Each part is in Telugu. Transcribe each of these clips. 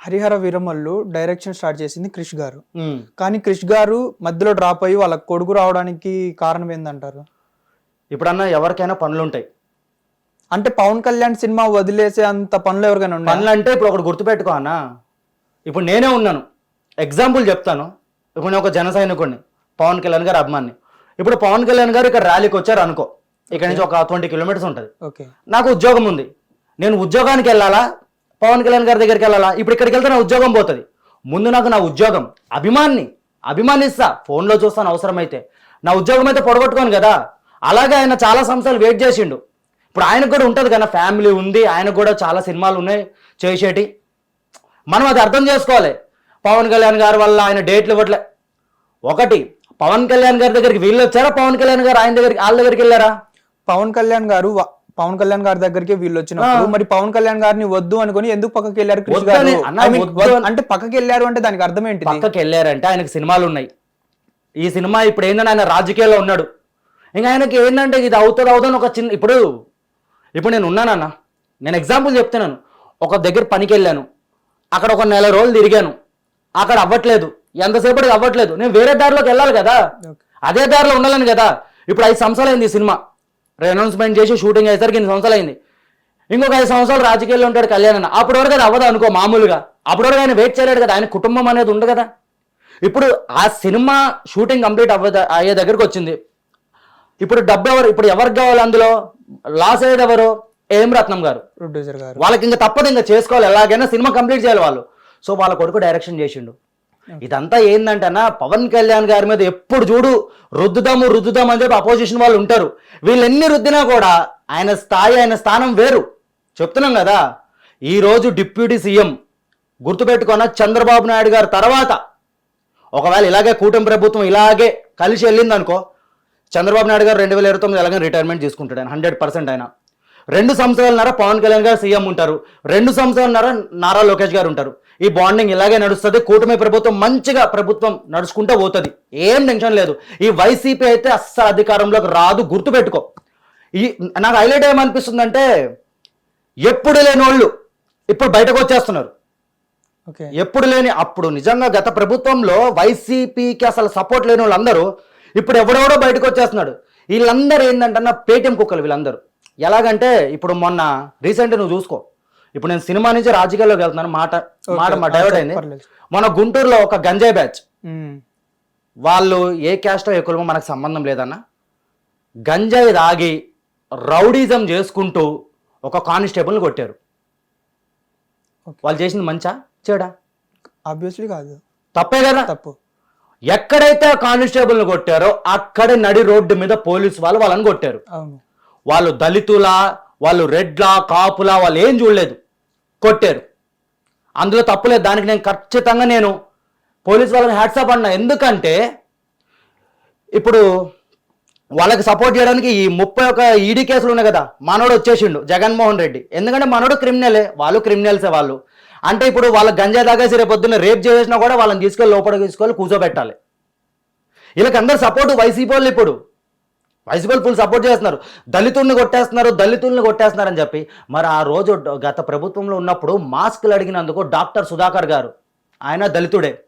హరిహర వీరమల్లు డైరెక్షన్ స్టార్ట్ చేసింది క్రిష్ గారు. కానీ క్రిష్ గారు మధ్యలో డ్రాప్ అయ్యి వాళ్ళ కొడుకు రావడానికి కారణం ఏందంటారు? ఇప్పుడన్నా ఎవరికైనా పనులు ఉంటాయి అంటే పవన్ కళ్యాణ్ సినిమా వదిలేసే అంత పనులు ఎవరికైనా ఉన్నాయి? పనులు అంటే ఇప్పుడు ఒకటి గుర్తుపెట్టుకో అన్న. ఇప్పుడు నేనే ఉన్నాను. ఎగ్జాంపుల్ చెప్తాను. ఇప్పుడు నేను ఒక జన సైనికుడిని పవన్ కళ్యాణ్ గారు అభిమాని ఇప్పుడు పవన్ కళ్యాణ్ గారు ఇక్కడ ర్యాలీకి వచ్చారు అనుకో. ఇక్కడ నుంచి ఒక ట్వంటీ కిలోమీటర్స్ ఉంటుంది. ఓకే. నాకు ఉద్యోగం ఉంది. నేను ఉద్యోగానికి వెళ్ళాలా? పవన్ కళ్యాణ్ గారి దగ్గరికి వెళ్ళాలా? ఇప్పుడు ఇక్కడికి వెళ్తే నా ఉద్యోగం పోతుంది. ముందు నాకు నా ఉద్యోగం. అభిమాన్ని అభిమానిస్తా. ఫోన్లో చూస్తాను అవసరమైతే. నా ఉద్యోగం అయితే పొడగొట్టుకోను కదా. అలాగే ఆయన చాలా సంవత్సరాలు వెయిట్ చేసిండు. ఇప్పుడు ఆయనకు కూడా ఉంటుంది కదా ఫ్యామిలీ ఉంది. ఆయనకు కూడా చాలా సినిమాలు ఉన్నాయి. చేసేటి మనం అది అర్థం చేసుకోవాలి. పవన్ కళ్యాణ్ గారి వల్ల ఆయన డేట్లు ఇవ్వట్లే. ఒకటి పవన్ కళ్యాణ్ గారి దగ్గరికి వీళ్ళు వచ్చారా? పవన్ కళ్యాణ్ గారు ఆయన దగ్గరికి వాళ్ళ దగ్గరికి వెళ్ళారా? పవన్ కళ్యాణ్ గారు పవన్ కళ్యాణ్ గారి దగ్గరికి వీళ్ళు వచ్చినప్పుడు మరి పవన్ కళ్యాణ్ గారిని వద్దు అనుకుని ఎందుకు పక్కకి వెళ్ళారు గారు? అంటే పక్కకి వెళ్ళారు అంటే దానికి అర్థం ఏంటిది? పక్కకి వెళ్ళారంటే ఆయనకు సినిమాలు ఉన్నాయి. ఈ సినిమా ఇప్పుడు ఏంటంటే ఆయన రాజకీయాల్లో ఉన్నాడు. ఇంకా ఆయనకి ఏంటంటే ఇది అవుతుంది అవుతుంది ఒక చిన్న ఇప్పుడు ఇప్పుడు నేను ఉన్నానన్న నేను ఎగ్జాంపుల్ చెప్తున్నాను. ఒక దగ్గర పనికి వెళ్ళాను. అక్కడ ఒక నెల రోజులు తిరిగాను. అక్కడ అవ్వట్లేదు. ఎంతసేపటికి అవ్వట్లేదు. నేను వేరే దారిలోకి వెళ్ళాలి కదా. అదే దారిలో ఉండాలని కదా. ఇప్పుడు ఐదు సంవత్సరాలు అయింది ఈ సినిమా. అనౌన్స్మెంట్ చేసి షూటింగ్ అయ్యేసరికి ఇన్ని సంవత్సరాలు అయింది? ఇంకొక ఐదు సంవత్సరాలు రాజకీయాల్లో ఉంటాడు కళ్యాణ్ అన్న. అప్పటి వరకు అది అవ్వదు అనుకో మామూలుగా. అప్పటి వరకు ఆయన వెయిట్ చేయలేడు కదా ఆయన కుటుంబం అనేది ఉంది కదా. ఇప్పుడు ఆ సినిమా షూటింగ్ కంప్లీట్ అవ్వ అయ్యే దగ్గరకు వచ్చింది. ఇప్పుడు డబ్బు ఎవరు ఇప్పుడు ఎవరికి కావాలి అందులో? లాస్ అయ్యేది ఎవరు? ఏం రత్నం గారు. ప్రొడ్యూసర్ గారు. వాళ్ళకి ఇంకా తప్పదు ఇంకా చేసుకోవాలి. ఎలాగైనా సినిమా కంప్లీట్ చేయాలి వాళ్ళు. సో వాళ్ళ కొడుకు డైరెక్షన్ చేసిండు. ఇదంతా ఏందంటనా పవన్ కళ్యాణ్ గారి మీద ఎప్పుడు చూడు రుద్దుదాము రుద్దుదాం అని చెప్పి అపోజిషన్ వాళ్ళు ఉంటారు. వీళ్ళెన్ని రుద్దినా కూడా ఆయన స్థాయి ఆయన స్థానం వేరు. చెప్తున్నాం కదా ఈరోజు డిప్యూటీ సీఎం గుర్తుపెట్టుకున్న చంద్రబాబు నాయుడు గారు తర్వాత. ఒకవేళ ఇలాగే కూటమి ప్రభుత్వం ఇలాగే కలిసి వెళ్ళిందనుకో చంద్రబాబు నాయుడు గారు రెండు వేల ఇరవై తొమ్మిది ఎలాగైనా రిటైర్మెంట్ తీసుకుంటాడు ఆయన హండ్రెడ్ పర్సెంట్ ఆయన. రెండు సంవత్సరాలన్నర పవన్ కళ్యాణ్ గారు సీఎం ఉంటారు. రెండు సంవత్సరాలన్నర నారా లోకేష్ గారు ఉంటారు. ఈ బాండింగ్ ఇలాగే నడుస్తుంది. కూటమి ప్రభుత్వం మంచిగా ప్రభుత్వం నడుచుకుంటూ పోతుంది. ఏం టెన్షన్ లేదు. ఈ వైసీపీ అయితే అస్సలు అధికారంలోకి రాదు. గుర్తుపెట్టుకో. ఈ నాకు హైలైట్ ఏమనిపిస్తుందంటే ఎప్పుడు లేని వాళ్ళు ఇప్పుడు బయటకు వచ్చేస్తున్నారు. ఓకే. ఎప్పుడు లేని అప్పుడు నిజంగా గత ప్రభుత్వంలో వైసీపీకి అసలు సపోర్ట్ లేని వాళ్ళందరూ ఇప్పుడు ఎవడెవడో బయటకు వచ్చేస్తున్నాడు. వీళ్ళందరూ ఏంటంటే పేటిఎం కుక్కలు వీళ్ళందరూ. ఎలాగంటే ఇప్పుడు మొన్న రీసెంట్ నువ్వు చూసుకో. ఇప్పుడు నేను సినిమా నుంచి రాజకీయాల్లోకి వెళ్తున్నాను మాట మాట మా డైవర్ట్ అయింది. మన గుంటూరులో ఒక గంజాయి బ్యాచ్. వాళ్ళు ఏ క్యాస్టో ఏ కులమో మనకు సంబంధం లేదన్న గంజాయి తాగి రౌడీజం చేసుకుంటూ ఒక కానిస్టేబుల్ని కొట్టారు. వాళ్ళు చేసింది మంచా చెడా? ఆబ్వియస్లీ కాదు. తప్పే కదా? తప్పు. ఎక్కడైతే ఆ కానిస్టేబుల్ని కొట్టారో అక్కడే నడి రోడ్డు మీద పోలీసు వాళ్ళు వాళ్ళని కొట్టారు. వాళ్ళు దళితులా వాళ్ళు రెడ్లా కాపులా వాళ్ళు ఏం చూడలేదు. కొట్టారు. అందులో తప్పులేదు దానికి నేను ఖచ్చితంగా నేను పోలీస్ వాళ్ళని హ్యాట్సాప్ అన్నా. ఎందుకంటే ఇప్పుడు వాళ్ళకి సపోర్ట్ చేయడానికి ఈ ముప్పై ఒక ఈడీ కేసులు ఉన్నాయి కదా. మనోడు వచ్చేసిండు జగన్మోహన్ రెడ్డి. ఎందుకంటే మనోడు క్రిమినలే. వాళ్ళు క్రిమినల్సే వాళ్ళు. అంటే ఇప్పుడు వాళ్ళ గంజా తాగేసి రేపు పొద్దున్న రేప్ చేసినా కూడా వాళ్ళని తీసుకెళ్ళి లోపలికి తీసుకెళ్ళి కూర్చోబెట్టాలి. వీళ్ళకందరూ సపోర్ట్ వైసీపీ వాళ్ళు ఇప్పుడు. వైసీపీ వాళ్ళు ఫుల్ సపోర్ట్ చేస్తున్నారు. దళితుల్ని కొట్టేస్తున్నారు దళితుల్ని కొట్టేస్తున్నారు అని చెప్పి. మరి ఆ రోజు గత ప్రభుత్వంలో ఉన్నప్పుడు మాస్కులు అడిగినందుకు డాక్టర్ సుధాకర్ గారు ఆయన దళితుడే.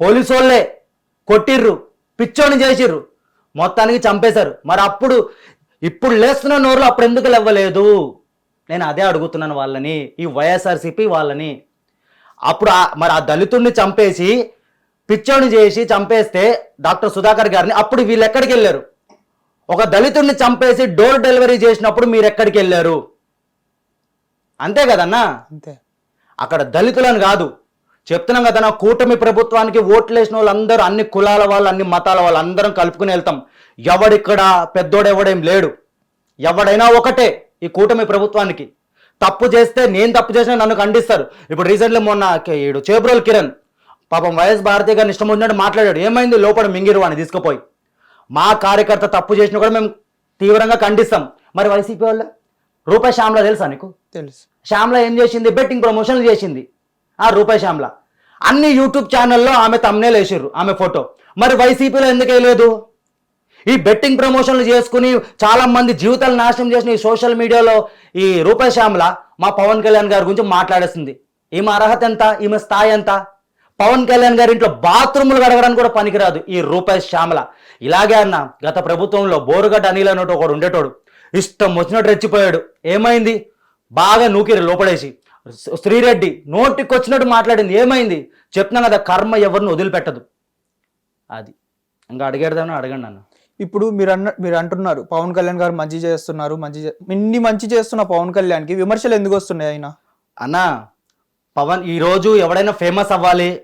పోలీసు వాళ్ళే కొట్టిర్రు పిచ్చోని చేసిర్రు మొత్తానికి చంపేశారు. మరి అప్పుడు ఇప్పుడు లేస్తున్న నోరులో అప్పుడు ఎందుకు లేవ్వలేదు నేను అదే అడుగుతున్నాను వాళ్ళని ఈ వైఎస్ఆర్సీపీ వాళ్ళని. అప్పుడు మరి ఆ దళితుడిని చంపేసి పిచ్చోని చేసి చంపేస్తే డాక్టర్ సుధాకర్ గారిని అప్పుడు వీళ్ళు ఎక్కడికి వెళ్ళారు? ఒక దళితుడిని చంపేసి డోర్ డెలివరీ చేసినప్పుడు మీరు ఎక్కడికి వెళ్ళారు? అంతే కదన్నా? అంతే. అక్కడ దళితులను కాదు. చెప్తున్నాం కదా నా కూటమి ప్రభుత్వానికి ఓట్లు వేసిన వాళ్ళందరూ అన్ని కులాల వాళ్ళు అన్ని మతాల వాళ్ళు అందరం కలుపుకుని వెళ్తాం. ఎవడిక్కడ పెద్దోడెవడేం లేడు. ఎవడైనా ఒకటే. ఈ కూటమి ప్రభుత్వానికి. తప్పు చేస్తే నేను తప్పు చేసినా నన్ను ఖండిస్తారు. ఇప్పుడు రీసెంట్లీ మొన్న ఈడు చేబ్రోల్ కిరణ్ పాపం వైఎస్ భారతి గారిని ఇష్టం వచ్చినట్టు మాట్లాడాడు. ఏమైంది? లోపల మింగిరు అని తీసుకుపోయి. మా కార్యకర్త తప్పు చేసినా కూడా మేము తీవ్రంగా ఖండిస్తాం. మరి వైసీపీ వాళ్ళు? రూపాయి శ్యామ్లా తెలుసా నీకు? తెలుసు. శ్యామ్ల ఏం చేసింది? బెట్టింగ్ ప్రమోషన్లు చేసింది. ఆ రూపాయి శ్యామ్ల. అన్ని యూట్యూబ్ ఛానల్లో ఆమె తమ్నేలు వేసిర్రు ఆమె ఫోటో. మరి వైసీపీలో ఎందుకు వేయలేదు? ఈ బెట్టింగ్ ప్రమోషన్లు చేసుకుని చాలా మంది జీవితాలు నాశనం చేసిన ఈ సోషల్ మీడియాలో ఈ రూపాయి మా పవన్ కళ్యాణ్ గారి గురించి మాట్లాడేస్తుంది ఈమె అర్హత ఎంత? ఈమె స్థాయి ఎంత? పవన్ కళ్యాణ్ గారి ఇంట్లో బాత్రూములు కడగడానికి కూడా పనికిరాదు ఈ రూపాయి శ్యామల. ఇలాగే అన్న గత ప్రభుత్వంలో బోరుగడ్డ అనిల్ అన్నట్టు ఒకడు ఉండేటోడు. ఇష్టం వచ్చినట్టు రెచ్చిపోయాడు. ఏమైంది? బాగా నూకిరి లోపడేసి. శ్రీరెడ్డి నోటికి వచ్చినట్టు మాట్లాడింది. ఏమైంది? చెప్తున్నా కదా కర్మ ఎవరిని వదిలిపెట్టదు. అది. ఇంకా అడిగేడదామని అడగండి అన్న. ఇప్పుడు మీరు అన్న మీరు అంటున్నారు పవన్ కళ్యాణ్ గారు మంచి చేస్తున్నారు మంచి చే- ఇన్ని మంచి చేస్తున్న పవన్ కళ్యాణ్కి విమర్శలు ఎందుకు వస్తున్నాయి ఆయన అన్నా పవన్ ఈరోజు ఎవడైనా ఫేమస్ అవ్వాలి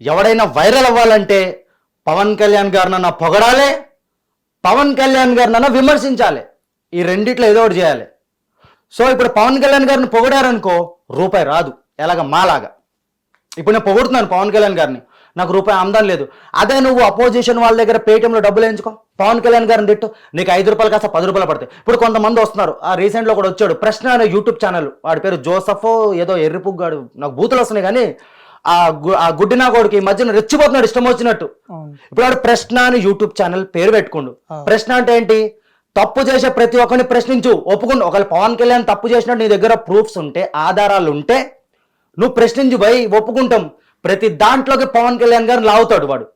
ఎవడైనా వైరల్ అవ్వాలంటే పవన్ కళ్యాణ్ గారినన్నా పొగడాలి పవన్ కళ్యాణ్ గారినన్నా విమర్శించాలి. ఈ రెండిట్లో ఏదో ఒకటి చేయాలి. సో ఇప్పుడు పవన్ కళ్యాణ్ గారిని పొగిడారనుకో రూపాయి రాదు ఎలాగ మాలాగా. ఇప్పుడు నేను పొగుడుతున్నాను పవన్ కళ్యాణ్ గారిని. నాకు రూపాయి ఆమ్దాం లేదు. అదే నువ్వు అపోజిషన్ వాళ్ళ దగ్గర పేటిఎంలో డబ్బులు వేయించుకో. పవన్ కళ్యాణ్ గారిని తిట్టు. నీకు ఐదు రూపాయలు కాస్త పది రూపాయలు పడతాయి. ఇప్పుడు కొంతమంది వస్తున్నారు. ఆ రీసెంట్లో కూడా వచ్చాడు. ప్రశ్న అనే యూట్యూబ్ ఛానల్. వాడి పేరు జోసఫ్ ఏదో ఎర్రిపుగ్గాడు నాకు బూతులు వస్తున్నాయి కానీ ఆ గు- ఆ గుడ్డినా కొడుకు ఈ మధ్యన రెచ్చిపోతున్నాడు ఇష్టం వచ్చినట్టు. ఇప్పుడు వాడు ప్రశ్న అని యూట్యూబ్ ఛానల్ పేరు పెట్టుకుండు. ప్రశ్న అంటే ఏంటి? తప్పు చేసే ప్రతి ఒక్కరిని ప్రశ్నించు. ఒప్పుకుండు. ఒకవేళ పవన్ కళ్యాణ్ తప్పు చేసినట్టు నీ దగ్గర ప్రూఫ్స్ ఉంటే ఆధారాలు ఉంటే నువ్వు ప్రశ్నించు భయ్. ఒప్పుకుంటాం. ప్రతి దాంట్లోకి పవన్ కళ్యాణ్ గారిని లాగుతాడు వాడు.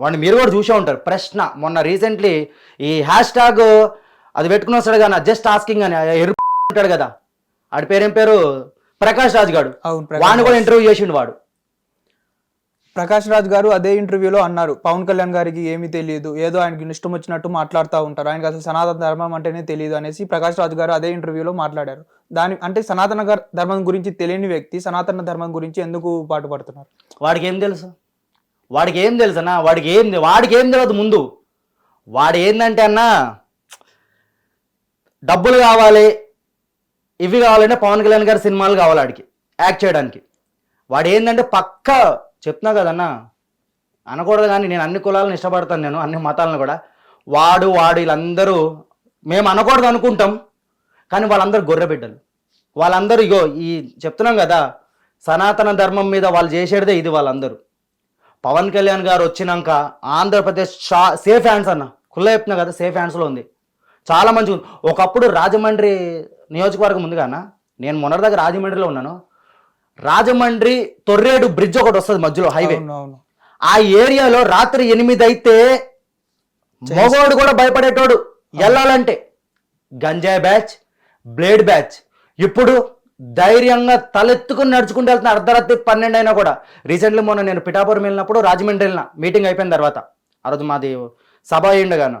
వాడిని మీరు కూడా చూసే ఉంటారు. ప్రశ్న మొన్న రీసెంట్లీ ఈ హ్యాష్ ట్యాగ్ అది పెట్టుకుని వస్తాడు కానీ జస్ట్ ఆస్కింగ్ అని ఎరు ఉంటాడు కదా. ఆడి పేరేం పేరు? ప్రకాష్ రాజ్ గాడు. వాడిని కూడా ఇంటర్వ్యూ చేసిండు వాడు. ప్రకాష్ రాజ్ గారు అదే ఇంటర్వ్యూలో అన్నారు. పవన్ కళ్యాణ్ గారికి ఏమీ తెలియదు. ఏదో ఆయనకి ఇష్టం వచ్చినట్టు మాట్లాడుతూ ఉంటారు. ఆయనకి అసలు సనాతన ధర్మం అంటేనే తెలియదు అనేసి ప్రకాష్ రాజ్ గారు అదే ఇంటర్వ్యూలో మాట్లాడారు. దాని అంటే సనాతన ధర్మం గురించి తెలియని వ్యక్తి సనాతన ధర్మం గురించి ఎందుకు పాటుపడుతున్నారు వాడికి ఏం తెలుసు? వాడికి ఏం తెలుసు అన్న? వాడికి ఏం వాడికి ఏం తెలియదు ముందు. వాడు ఏంటంటే అన్న డబ్బులు కావాలి ఇవి కావాలంటే పవన్ కళ్యాణ్ గారి సినిమాలు కావాలి వాడికి యాక్ట్ చేయడానికి. వాడు ఏంటంటే పక్క చెప్తున్నా కదన్నా అనకూడదు కానీ నేను అన్ని కులాలను ఇష్టపడతాను నేను అన్ని మతాలను కూడా. వాడు వాడు వీళ్ళందరూ మేము అనకూడదు అనుకుంటాం కానీ వాళ్ళందరూ గొర్రె బిడ్డలు. వాళ్ళందరూ ఇగో ఈ చెప్తున్నాం కదా సనాతన ధర్మం మీద వాళ్ళు చేసేదే ఇది వాళ్ళందరూ. పవన్ కళ్యాణ్ గారు వచ్చినాక ఆంధ్రప్రదేశ్ షా సేఫ్ హ్యాండ్స్ అన్న కుల్ల చెప్తున్నా కదా సేఫ్ హ్యాండ్స్లో ఉంది. చాలా మంచిగా ఉంది. ఒకప్పుడు రాజమండ్రి నియోజకవర్గం ఉంది కానా నేను మొన్నటి దగ్గర రాజమండ్రిలో ఉన్నాను. రాజమండ్రి తొర్రేడు బ్రిడ్జ్ ఒకటి వస్తుంది మధ్యలో హైవే. ఆ ఏరియాలో రాత్రి ఎనిమిది అయితే మగవాడు కూడా భయపడేటోడు. వెళ్ళాలంటే గంజాయి బ్యాచ్ బ్లేడ్ బ్యాచ్. ఇప్పుడు ధైర్యంగా తలెత్తుకుని నడుచుకుంటూ వెళ్తున్న అర్ధరాత్రి పన్నెండు అయినా కూడా. రీసెంట్లీ మొన్న నేను పిఠాపురం వెళ్ళినప్పుడు రాజమండ్రి వెళ్ళిన. మీటింగ్ అయిపోయిన తర్వాత. ఆ రోజు మాది సభ అయ్యిండగాను.